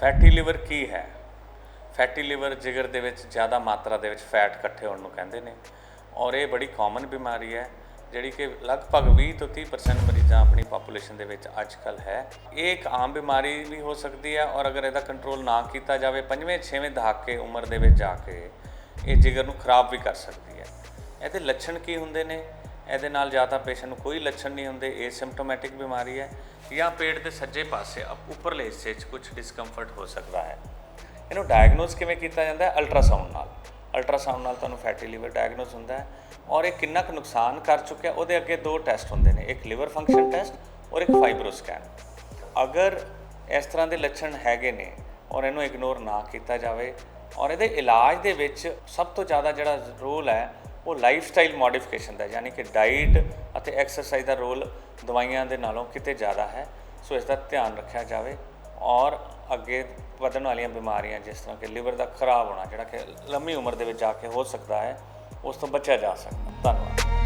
Fatty liver ਕੀ ਹੈ? Fatty liver ਜਿਗਰ ਦੇ ਵਿੱਚ ਜ਼ਿਆਦਾ ਮਾਤਰਾ ਦੇ ਵਿੱਚ ਫੈਟ ਇਕੱਠੇ ਹੋਣ ਨੂੰ ਕਹਿੰਦੇ ਨੇ ਔਰ ਇਹ ਬੜੀ ਕਾਮਨ ਬਿਮਾਰੀ ਹੈ, ਜਿਹੜੀ ਕਿ ਲਗਭਗ 20 ਤੋਂ 30% ਮਰੀਜ਼ਾਂ ਆਪਣੀ ਪੋਪੂਲੇਸ਼ਨ ਦੇ ਵਿੱਚ ਅੱਜਕੱਲ ਹੈ। ਇਹ ਇੱਕ ਆਮ ਬਿਮਾਰੀ ਵੀ ਹੋ ਸਕਦੀ ਹੈ ਔਰ ਅਗਰ ਇਹਦਾ ਕੰਟਰੋਲ ਨਾ ਕੀਤਾ ਜਾਵੇ, ਪੰਜਵੇਂ, ਛੇਵੇਂ ਦਹਾਕੇ ਉਮਰ ਦੇ ਵਿੱਚ ਜਾ ਕੇ ਇਹ ਜਿਗਰ ਨੂੰ ਖਰਾਬ ਵੀ ਕਰ ਸਕਦੀ ਹੈ। ਇਹਦੇ ਲੱਛਣ ਕੀ ਹੁੰਦੇ ਨੇ? ਇਹਦੇ ਨਾਲ ਜਾਂ ਤਾਂ ਪੇਸ਼ੈਂਟ ਨੂੰ ਕੋਈ ਲੱਛਣ ਨਹੀਂ ਹੁੰਦੇ ਏਸਿੰਪਟੋਮੈਟਿਕ ਬਿਮਾਰੀ ਹੈ ਜਾਂ ਪੇਟ ਦੇ ਸੱਜੇ ਪਾਸੇ ਉੱਪਰਲੇ ਹਿੱਸੇ 'ਚ ਕੁਝ ਡਿਸਕੰਫਰਟ ਹੋ ਸਕਦਾ ਹੈ। ਇਹਨੂੰ ਡਾਇਗਨੋਸ ਕਿਵੇਂ ਕੀਤਾ ਜਾਂਦਾ ਹੈ? ਅਲਟਰਾਸਾਊਂਡ ਨਾਲ। ਅਲਟਰਾਸਾਊਂਡ ਨਾਲ ਤੁਹਾਨੂੰ ਫੈਟੀ ਲੀਵਰ ਡਾਇਗਨੋਸ ਹੁੰਦਾ ਹੈ ਔਰ ਇਹ ਕਿੰਨਾ ਕੁ ਨੁਕਸਾਨ ਕਰ ਚੁੱਕਿਆ, ਉਹਦੇ ਅੱਗੇ ਦੋ ਟੈਸਟ ਹੁੰਦੇ ਨੇ, ਇੱਕ ਲਿਵਰ ਫੰਕਸ਼ਨ ਟੈਸਟ ਔਰ ਇੱਕ ਫਾਈਬਰੋ ਸਕੈਨ ਅਗਰ ਇਸ ਤਰ੍ਹਾਂ ਦੇ ਲੱਛਣ ਹੈਗੇ ਨੇ ਔਰ ਇਹਨੂੰ ਇਗਨੋਰ ਨਾ ਕੀਤਾ ਜਾਵੇ ਔਰ ਇਹਦੇ ਇਲਾਜ ਦੇ ਵਿੱਚ ਸਭ ਤੋਂ ਜ਼ਿਆਦਾ ਜਿਹੜਾ ਰੋਲ ਹੈ ਉਹ ਲਾਈਫ ਸਟਾਈਲ ਮੋਡੀਫਿਕੇਸ਼ਨ ਦਾ ਯਾਨੀ ਕਿ ਡਾਈਟ ਅਤੇ ਐਕਸਰਸਾਈਜ਼ ਦਾ ਰੋਲ ਦਵਾਈਆਂ ਦੇ ਨਾਲੋਂ ਕਿਤੇ ਜ਼ਿਆਦਾ ਹੈ। ਸੋ ਇਸ ਦਾ ਧਿਆਨ ਰੱਖਿਆ ਜਾਵੇ ਔਰ ਅੱਗੇ ਵਧਣ ਵਾਲੀਆਂ ਬਿਮਾਰੀਆਂ, ਜਿਸ ਤਰ੍ਹਾਂ ਕਿ ਲਿਵਰ ਦਾ ਖਰਾਬ ਹੋਣਾ, ਜਿਹੜਾ ਕਿ ਲੰਮੀ ਉਮਰ ਦੇ ਵਿੱਚ ਜਾ ਕੇ ਹੋ ਸਕਦਾ ਹੈ, ਉਸ ਤੋਂ ਬਚਿਆ ਜਾ ਸਕਦਾ। ਧੰਨਵਾਦ।